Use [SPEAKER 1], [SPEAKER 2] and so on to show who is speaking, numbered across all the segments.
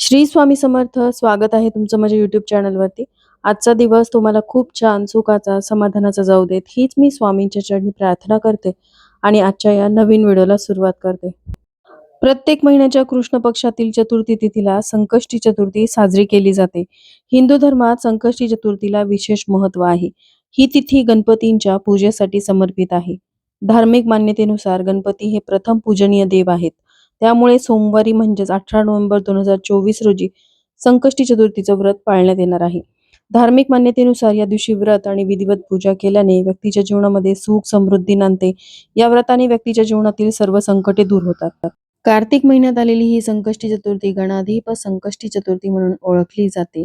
[SPEAKER 1] श्री स्वामी समर्थ स्वागत आहे तुमचं माझ्या युट्यूब चॅनलवरती आजचा दिवस तुम्हाला खूप छान सुखाचा समाधानाचा जाऊ देत. हीच मी स्वामींच्या चरणी प्रार्थना करते आणि आजच्या या नवीन व्हिडिओला सुरुवात करते. प्रत्येक महिन्याच्या कृष्ण पक्षातील चतुर्थी तिथीला संकष्टी चतुर्थी साजरी केली जाते. हिंदू धर्मात संकष्टी चतुर्थीला विशेष महत्त्व आहे. ही तिथी गणपतींच्या पूजेसाठी समर्पित आहे. धार्मिक मान्यतेनुसार गणपती हे प्रथम पूजनीय देव आहेत. त्यामुळे सोमवारी म्हणजेच अठरा नोव्हेंबर दोन हजार चोवीस रोजी संकष्टी चतुर्थीचं व्रत पाळण्यात येणार आहे. धार्मिक मान्यतेनुसार या दिवशी व्रत आणि विधिवत पूजा केल्याने व्यक्तीच्या जीवनामध्ये सुख समृद्धी नांदते. या व्रताने व्यक्तीच्या जीवनातील सर्व संकटे दूर होतात. कार्तिक महिन्यात आलेली ही संकष्टी चतुर्थी गणाधीप संकष्टी चतुर्थी म्हणून ओळखली जाते.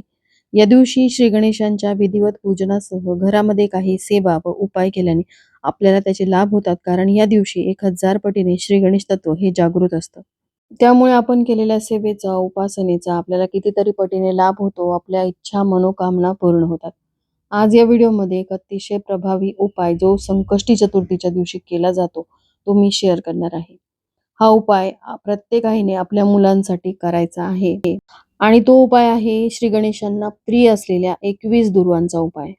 [SPEAKER 1] या दिवशी श्री गणेशांच्या विधिवत पूजनासह घरामध्ये काही सेवा व उपाय केल्याने आपल्याला त्याचे लाभ होतात कारण या दिवशी एक हजार पटीने श्री गणेश तत्व हे जागृत असतं. त्यामुळे आपण केलेल्या सेवेचा उपासनेचा आपल्याला कितीतरी पटीने लाभ होतो आपल्या इच्छा मनोकामना पूर्ण होतात. आज या व्हिडिओमध्ये एक अतिशय प्रभावी उपाय जो संकष्टी चतुर्थीच्या दिवशी केला जातो तो मी शेअर करणार आहे. हा उपाय आ- प्रत्येक आईने आपल्या मुलांसाठी करायचा आहे. आणि तो उपाय आहे श्री गणेशांना प्रिय असलेल्या एकवीस दुर्वांचा उपाय.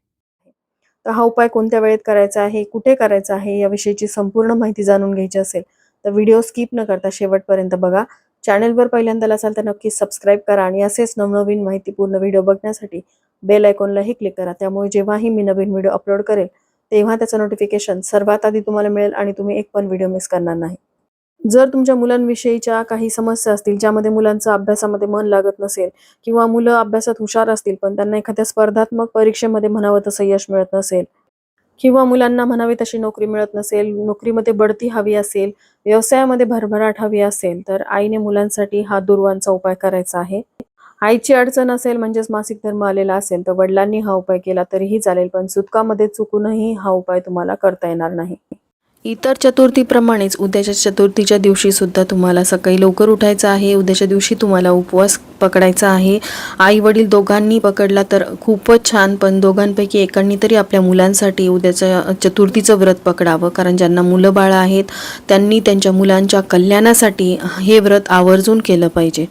[SPEAKER 1] तर हा उपाय कोणत्या वेळेत करायचा आहे कुठे करायचा आहे याविषयीची संपूर्ण माहिती जाणून घ्यायची असेल तर व्हिडिओ स्किप न करता शेवटपर्यंत बघा. चॅनलवर पहिल्यांदा असाल तर नक्की सबस्क्राईब करा आणि असेच नवनवीन माहितीपूर्ण व्हिडिओ बघण्यासाठी बेल आयकॉनलाही क्लिक करा. त्यामुळे जेव्हाही मी नवीन व्हिडिओ अपलोड करेल तेव्हा त्याचं नोटिफिकेशन सर्वात आधी तुम्हाला मिळेल आणि तुम्ही एक पण व्हिडिओ मिस करणार नाही. जर तुमच्या मुलांविषयीच्या काही समस्या असतील ज्यामध्ये मुलांचं अभ्यासामध्ये मन लागत नसेल किंवा मुलं अभ्यासात हुशार असतील पण त्यांना एखाद्या स्पर्धात्मक परीक्षेमध्ये म्हणावं तसं यश मिळत नसेल किंवा मुलांना म्हणावी तशी नोकरी मिळत नसेल नोकरीमध्ये बढती हवी असेल व्यवसायामध्ये भरभराट हवी असेल तर आईने मुलांसाठी हा दुर्वांचा उपाय करायचा आहे. आईची अडचण असेल म्हणजेच मासिक धर्म आलेला असेल तर वडिलांनी हा उपाय केला तरीही चालेल पण सुतकामध्ये चुकूनही हा उपाय तुम्हाला करता येणार नाही. इतर चतुर्थीप्रमाणेच उद्याच्या चतुर्थीच्या दिवशी सुद्धा तुम्हाला सकाळी लवकर उठायचं आहे. उद्याच्या दिवशी तुम्हाला उपवास पकडायचा आहे. आई वडील दोघांनी पकडला तर खूपच छान पण दोघांपैकी एकांनी तरी आपल्या मुलांसाठी उद्याच्या चतुर्थीचं व्रत पकडावं कारण ज्यांना मुलं बाळं आहेत त्यांनी त्यांच्या मुलांच्या कल्याणासाठी हे व्रत आवर्जून केलं पाहिजे.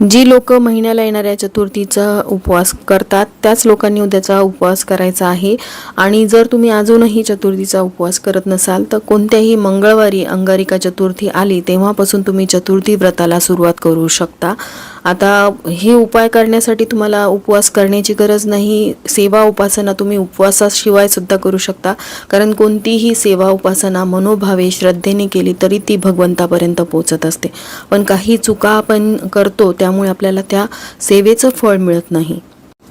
[SPEAKER 1] जी लोक महिन्याला येणाऱ्या चतुर्थीचा उपवास करतात त्याच लोकांनी उद्याचा उपवास करायचा आहे. आणि जर तुम्ही अजूनही चतुर्थीचा उपवास करत नसाल तर कोणत्याही मंगळवारी अंगारिका चतुर्थी आली तेव्हापासून तुम्ही चतुर्थी व्रताला सुरुवात करू शकता. आता हे उपाय करण्यासाठी तुम्हाला उपवास करण्याची गरज नाही सेवा उपासना तुम्ही उपवासाशिवाय सुद्धा करू शकता. कारण कोणतीही सेवा उपासना मनोभावे श्रद्धेने केली तरी ती भगवंतापर्यंत पोचत असते. पण काही चुका आपण करतो त्यामुळे आपल्याला त्या सेवेचं फळ मिळत नाही.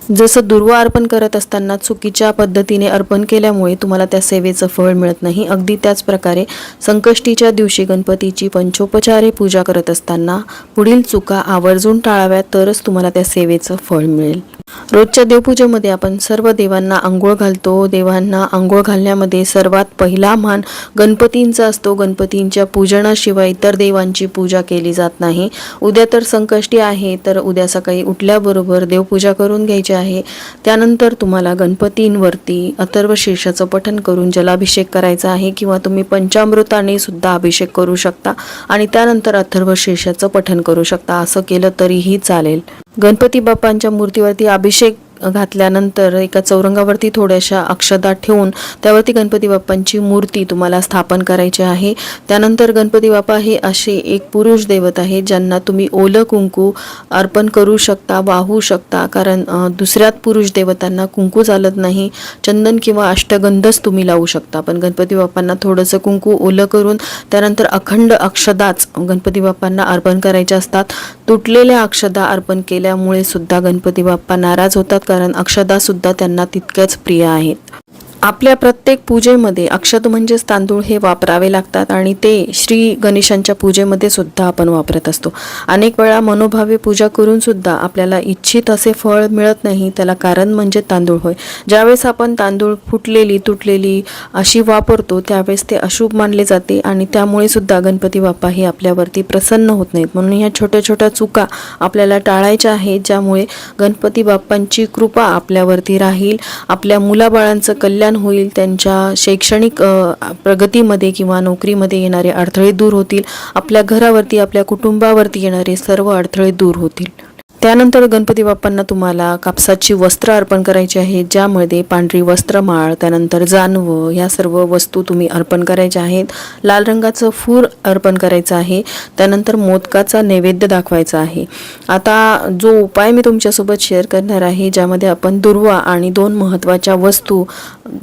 [SPEAKER 1] जसं दुर्वा अर्पण करत असताना चुकीच्या पद्धतीने अर्पण केल्यामुळे तुम्हाला त्या सेवेचं फळ मिळत नाही. अगदी त्याच प्रकारे संकष्टीच्या दिवशी गणपतीची पंचोपचारे पूजा करत असताना पुढील चुका आवर्जून टाळाव्यात तरच तुम्हाला त्या सेवेचं फळ मिळेल. रोजच्या देवपूजेमध्ये आपण सर्व देवांना आंघोळ घालतो. देवांना आंघोळ घालण्यामध्ये सर्वात पहिला मान गणपतींचा असतो. गणपतींच्या पूजनाशिवाय इतर देवांची पूजा केली जात नाही. उद्या तर संकष्टी आहे तर उद्या सकाळी उठल्याबरोबर देवपूजा करून घ्यायची आहे. त्यानंतर तुम्हाला गणपतींवरती अथर्वशीर्षाचं पठण करून जलाभिषेक करायचा आहे किंवा तुम्ही पंचामृताने सुद्धा अभिषेक करू शकता आणि त्यानंतर अथर्व शीर्षाचं पठण करू शकता. असं केलं तरीही चालेल. गणपती बाप्पांच्या मूर्तीवरती अभिषेक घातल्यानंतर एका चौरंगावरती थोड्याशा अक्षदा ठेवून त्यावरती गणपती बाप्पांची मूर्ती तुम्हाला स्थापन करायची आहे. त्यानंतर गणपती बाप्पा हे असे एक पुरुष दैवत आहे ज्यांना तुम्ही ओलं कुंकू अर्पण करू शकता वाहू शकता. कारण दुसऱ्यात पुरुष देवतांना कुंकू चालत नाही. चंदन किंवा अष्टगंधच तुम्ही लावू शकता. पण गणपती बाप्पांना थोडंसं कुंकू ओलं करून त्यानंतर अखंड अक्षदाच गणपती बाप्पांना अर्पण करायच्या असतात. तुटलेल्या अक्षदा अर्पण केल्यामुळे सुद्धा गणपती बाप्पा नाराज होतात. कारण अक्षदा सुद्धा त्यांना तितक्याच प्रिय आहेत. आपल्या प्रत्येक पूजेमध्ये अक्षत म्हणजेच तांदूळ हे वापरावे लागतात आणि ते श्री गणेशांच्या पूजेमध्ये सुद्धा आपण वापरत असतो. अनेक वेळा मनोभावे पूजा करून सुद्धा आपल्याला इच्छित असे फळ मिळत नाही त्याला कारण म्हणजे तांदूळ होय. ज्यावेळेस आपण तांदूळ फुटलेली तुटलेली अशी वापरतो त्यावेळेस ते अशुभ मानले जाते आणि त्यामुळे सुद्धा गणपती बाप्पा हे आपल्यावरती प्रसन्न होत नाहीत. म्हणून ह्या छोट्या छोट्या चुका आपल्याला टाळायच्या आहेत ज्यामुळे गणपती बाप्पांची कृपा आपल्यावरती राहील आपल्या मुलाबाळांचं कल्याण होईल त्यांच्या शैक्षणिक प्रगतीमध्ये किंवा नोकरीमध्ये येणारे अडथळे दूर होतील आपल्या घरावरती आपल्या कुटुंबावरती येणारे सर्व अडथळे दूर होतील. त्यानंतर गणपती बाप्पांना तुम्हाला कापसाची वस्त्र अर्पण करायची आहेत ज्यामध्ये पांढरी वस्त्रमाळ त्यानंतर जानवं ह्या सर्व वस्तू तुम्ही अर्पण करायच्या आहेत. लाल रंगाचं फूर अर्पण करायचं आहे त्यानंतर मोदकाचा नैवेद्य दाखवायचा आहे. आता जो उपाय मी तुमच्यासोबत शेअर करणार आहे ज्यामध्ये आपण दुर्वा आणि दोन महत्त्वाच्या वस्तू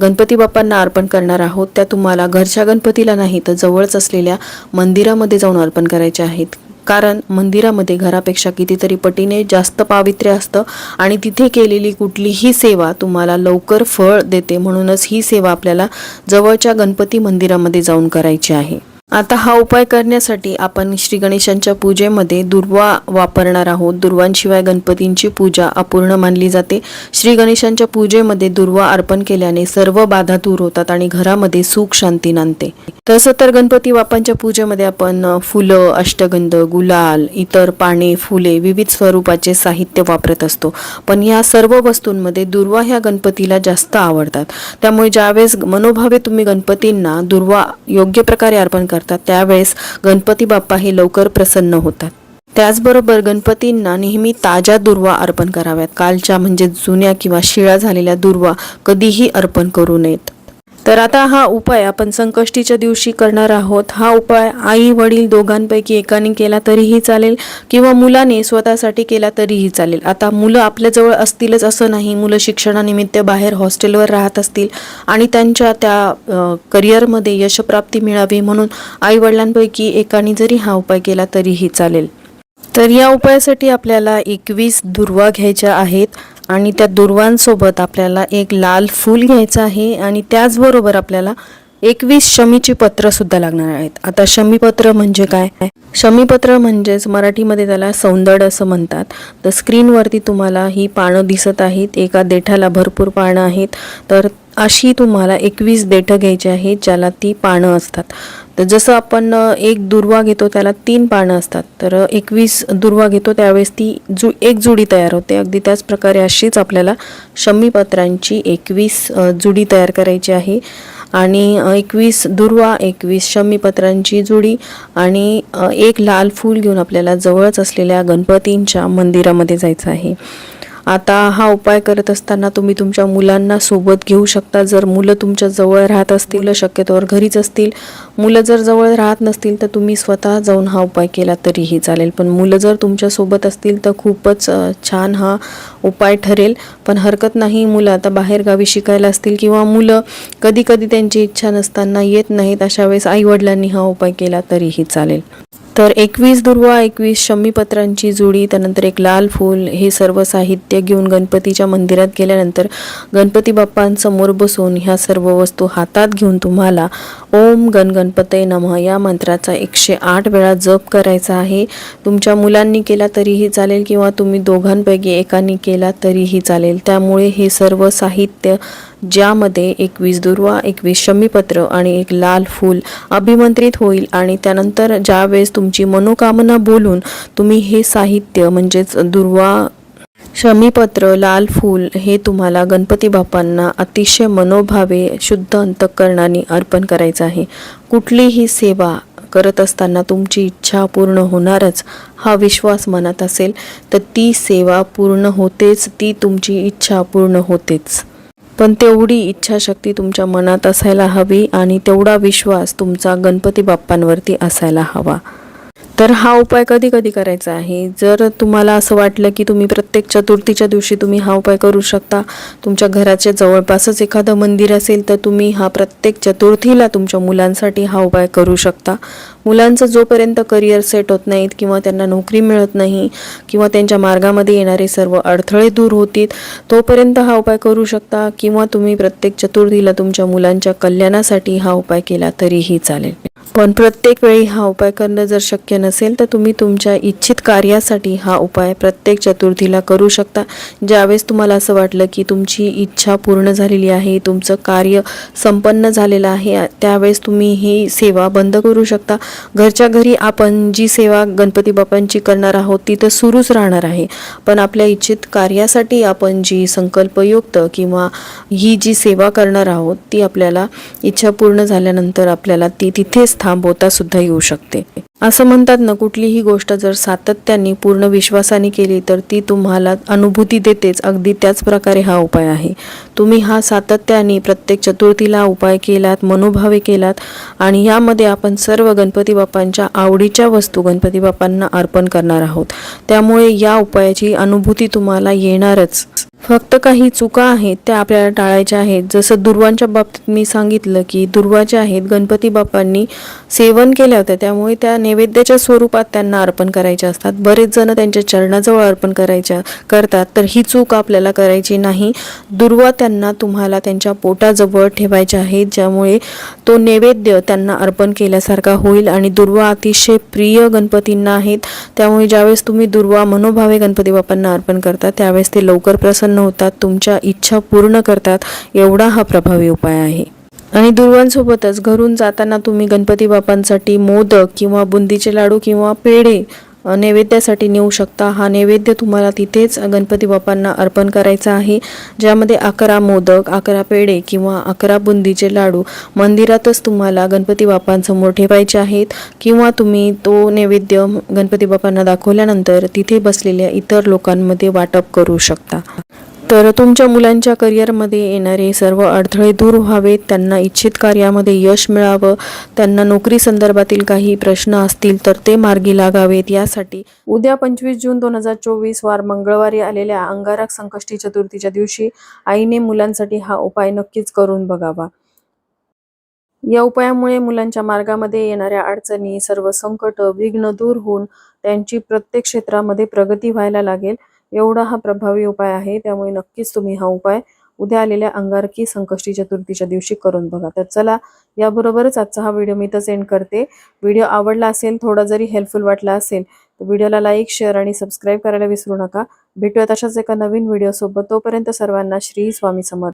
[SPEAKER 1] गणपती बाप्पांना अर्पण करणार आहोत त्या तुम्हाला घरच्या गणपतीला नाही तर जवळच असलेल्या मंदिरामध्ये जाऊन अर्पण करायच्या आहेत. कारण मंदिरामध्ये घरापेक्षा कितीतरी पटीने जास्त पावित्र्य असतं आणि तिथे केलेली कुठलीही सेवा तुम्हाला लवकर फळ देते म्हणूनच ही सेवा आपल्याला जवळच्या गणपती मंदिरामध्ये जाऊन करायची आहे. आता हा उपाय करण्यासाठी आपण श्री गणेशांच्या पूजेमध्ये दुर्वा वापरणार आहोत. दुर्वांशिवाय गणपतींची पूजा अपूर्ण मानली जाते. श्री गणेशांच्या पूजेमध्ये दुर्वा अर्पण केल्याने सर्व बाधा दूर होतात आणि घरामध्ये सुख शांती नांदते. तसं तर गणपती बाप्पांच्या पूजेमध्ये आपण फुलं अष्टगंध गुलाल इतर पाने फुले विविध स्वरूपाचे साहित्य वापरत असतो. पण या सर्व वस्तूंमध्ये दुर्वा ह्या गणपतीला जास्त आवडतात. त्यामुळे ज्यावेळेस मनोभावे तुम्ही गणपतींना दुर्वा योग्य प्रकारे अर्पण करतात त्यावेळेस गणपती बाप्पा हे लवकर प्रसन्न होतात. त्याचबरोबर गणपतींना नेहमी ताज्या दुर्वा अर्पण कराव्यात. कालच्या म्हणजे जुन्या किंवा शिळा झालेल्या दुर्वा कधीही अर्पण करू नयेत. तर आता हा उपाय आपण संकष्टीच्या दिवशी करणार आहोत. हा उपाय आई वडील दोघांपैकी एकाने केला तरीही चालेल किंवा मुलाने स्वतःसाठी केला तरीही चालेल. आता मुलं आपल्याजवळ असतीलच असं नाही. मुलं शिक्षणानिमित्त बाहेर हॉस्टेलवर राहत असतील आणि त्यांच्या त्या करिअरमध्ये यशप्राप्ती मिळावी म्हणून आई वडिलांपैकी एकाने जरी हा उपाय केला तरीही चालेल. तर या उपायासाठी आपल्याला एकवीस दुर्वा घ्यायच्या आहेत. आणि त्या दुर्वांसोबत आपल्याला एक लाल फूल घ्यायचं आहे आणि त्याचबरोबर आपल्याला एकवीस शमीची पत्र सुद्धा लागणार आहेत. आता शमीपत्र म्हणजे काय? शमीपत्र म्हणजेच मराठीमध्ये त्याला सौंदड असं म्हणतात. तर स्क्रीनवरती तुम्हाला ही पानं दिसत आहेत. एका देठाला भरपूर पानं आहेत. तर अशी तुम्हाला एकवीस देठं घ्यायची आहे ज्याला ती पानं असतात. तर जसं आपण एक दुर्वा घेतो त्याला तीन पानं असतात. तर एकवीस दुर्वा घेतो त्यावेळेस ती जु एक जुडी तयार होते. अगदी त्याच प्रकारे अशीच आपल्याला शमीपत्रांची एकवीस जुडी तयार करायची आहे. आणि एकवीस दुर्वा एकवीस शमीपत्रांची जुडी आणि एक लाल फूल घेऊन आपल्याला जवळच असलेल्या गणपतींच्या मंदिरामध्ये जायचं आहे. आता हा उपाय करत असताना तुम्ही तुमच्या मुलांना सोबत घेऊ शकता. जर मुलं तुमच्या जवळ राहत असतील शक्यतोवर घरीच असतील मुलं जर जवळ राहत नसतील तर तुम्ही स्वतः जाऊन हा उपाय केला तरीही चालेल. पण मुलं जर तुमच्यासोबत असतील तर खूपच छान हा उपाय ठरेल. पण हरकत नाही मुलं आता बाहेरगावी शिकायला असतील किंवा मुलं कधी कधी त्यांची इच्छा नसताना येत नाहीत अशा वेळेस आईवडिलांनी हा उपाय केला तरीही चालेल. तर एकवीस दुर्वा एकवीस शमीपत्रांची जुडी त्यानंतर एक लाल फूल हे सर्व साहित्य घेऊन गणपतीच्या मंदिरात गेल्यानंतर गणपती बाप्पांसमोर बसून ह्या सर्व वस्तू हातात घेऊन तुम्हाला ओम गणगणपते नमः. या मंत्राचा एकशे आठ वेळा जप करायचा आहे. तुमच्या मुलांनी केला तरीही चालेल किंवा तुम्ही दोघांपैकी एकाने केला तरीही चालेल. त्यामुळे हे सर्व साहित्य ज्यामध्ये एकवीस दुर्वा एकवीस शमीपत्र आणि एक लाल फूल अभिमंत्रित होईल आणि त्यानंतर ज्यावेळेस तुमची मनोकामना बोलून तुम्ही हे साहित्य म्हणजेच दुर्वा शमीपत्र लाल फूल हे तुम्हाला गणपती बाप्पांना अतिशय मनोभावे शुद्ध अंतकरणाने अर्पण करायचं आहे. कुठलीही सेवा करत असताना तुमची इच्छा पूर्ण होणारच हा विश्वास मनात असेल तर ती सेवा पूर्ण होतेच ती तुमची इच्छा पूर्ण होतेच. पण तेवढी इच्छाशक्ती तुमच्या मनात असायला हवी आणि तेवढा विश्वास तुमचा गणपती बाप्पांवरती असायला हवा. तर हा उपाय कधी कधी करायचा आहे. जर तुम्हाला असं वाटलं की तुम्ही प्रत्येक चतुर्थीच्या दिवशी तुम्ही हा उपाय करू शकता तुमच्या घराच्या जवळपासच एखादं मंदिर असेल तर तुम्ही हा प्रत्येक चतुर्थीला तुमच्या मुलांसाठी हा उपाय करू शकता. मुलांचं जोपर्यंत करिअर सेट होत नाहीत किंवा त्यांना नोकरी मिळत नाही किंवा त्यांच्या मार्गामध्ये येणारे सर्व अडथळे दूर होतील तोपर्यंत हा उपाय करू शकता किंवा तुम्ही प्रत्येक चतुर्थीला तुमच्या मुलांच्या कल्याणासाठी हा उपाय केला तरीही चालेल. पण प्रत्येक वेळी हा उपाय करणं जर शक्य नसेल तर तुम्ही तुमच्या इच्छित कार्यासाठी हा उपाय प्रत्येक चतुर्थीला करू शकता. ज्यावेळेस तुम्हाला असं वाटलं की तुमची इच्छा पूर्ण झालेली आहे तुमचं कार्य संपन्न झालेलं आहे त्यावेळेस तुम्ही ही सेवा बंद करू शकता. घरच्या घरी आपण जी सेवा गणपती बाप्पांची करणार आहोत ती तर सुरूच राहणार आहे. पण आपल्या इच्छित कार्यासाठी आपण जी संकल्पयुक्त किंवा ही जी सेवा करणार आहोत ती आपल्याला इच्छा पूर्ण झाल्यानंतर आपल्याला ती तिथेच थांबवता सुद्धा येऊ शकते. असं म्हणतात ना कुठलीही गोष्ट जर सातत्याने पूर्ण विश्वासाने केली तर ती तुम्हाला अनुभूती देतेच. अगदी त्याच प्रकारे हा उपाय आहे. तुम्ही हा सातत्याने प्रत्येक चतुर्थीला उपाय केलात मनोभावे केलात आणि यामध्ये आपण सर्व गणपती बाप्पांच्या आवडीच्या वस्तू गणपती बाप्पांना अर्पण करणार आहोत. त्यामुळे या उपायाची अनुभूती तुम्हाला येणारच. फक्त काही चुका आहेत त्या आपल्याला टाळायच्या आहेत. जसं दुर्वांच्या बाबतीत मी सांगितलं की दुर्वा ज्या आहेत गणपती बाप्पांनी सेवन केल्या होत्या. त्यामुळे त्या नैवेद्याच्या स्वरूपात त्यांना अर्पण करायचे असतात. बरेच जण त्यांच्या चरणाजवळ अर्पण करायच्या करतात. तर ही चूक आपल्याला करायची नाही. दुर्वा त्यांना तुम्हाला त्यांच्या पोटाजवळ ठेवायच्या आहेत ज्यामुळे तो नैवेद्य त्यांना अर्पण केल्यासारखा होईल. आणि दुर्वा अतिशय प्रिय गणपतींना आहेत. त्यामुळे ज्यावेळेस तुम्ही दुर्वा मनोभावे गणपती बाप्पांना अर्पण करता त्यावेळेस ते लवकर प्रसन्न होतात तुमच्या इच्छा पूर्ण करतात. एवढा हा प्रभावी उपाय आहे. आणि दुर्वांसोबतच घरून जाताना तुम्ही गणपती बाप्पांसाठी मोदक किंवा बुंदीचे लाडू किंवा पेढे नैवेद्यासाठी नेऊ शकता. हा नैवेद्य तुम्हाला तिथेच गणपती बाप्पांना अर्पण करायचा आहे ज्यामध्ये अकरा मोदक अकरा पेढे किंवा अकरा बुंदीचे लाडू. मंदिरातच तुम्हाला गणपती बाप्पांसमोर ठेवायचे आहेत किंवा तुम्ही तो नैवेद्य गणपती बाप्पांना दाखवल्यानंतर तिथे बसलेल्या इतर लोकांमध्ये वाटप करू शकता. तर तुमच्या मुलांच्या करिअरमध्ये येणारे सर्व अडथळे दूर व्हावेत. त्यांना इच्छित कार्यामध्ये यश मिळावं. त्यांना नोकरी संदर्भातील काही प्रश्न असतील तर ते मार्गी लागावेत. यासाठी उद्या पंचवीस जून दोन हजार चोवीस वार मंगळवारी आलेल्या अंगारक संकष्टी चतुर्थीच्या दिवशी आईने मुलांसाठी हा उपाय नक्कीच करून बघावा. या उपायामुळे मुलांच्या मार्गामध्ये येणाऱ्या अडचणी सर्व संकट विघ्न दूर होऊन त्यांची प्रत्येक क्षेत्रामध्ये प्रगती व्हायला लागेल. एवढा हा प्रभावी उपाय आहे त्यामुळे नक्कीच तुम्ही हा उपाय उद्या आलेल्या अंगारकी संकष्टी चतुर्थीच्या दिवशी करून बघा. तर चला याबरोबरच आजचा हा व्हिडिओ मी तर सेंड करते. व्हिडिओ आवडला असेल थोडा जरी हेल्पफुल वाटला असेल तर व्हिडिओला लाईक शेअर आणि सबस्क्राईब करायला विसरू नका. भेटूयात अशाच एका नवीन व्हिडिओसोबत. तोपर्यंत सर्वांना श्री स्वामी समर्थ.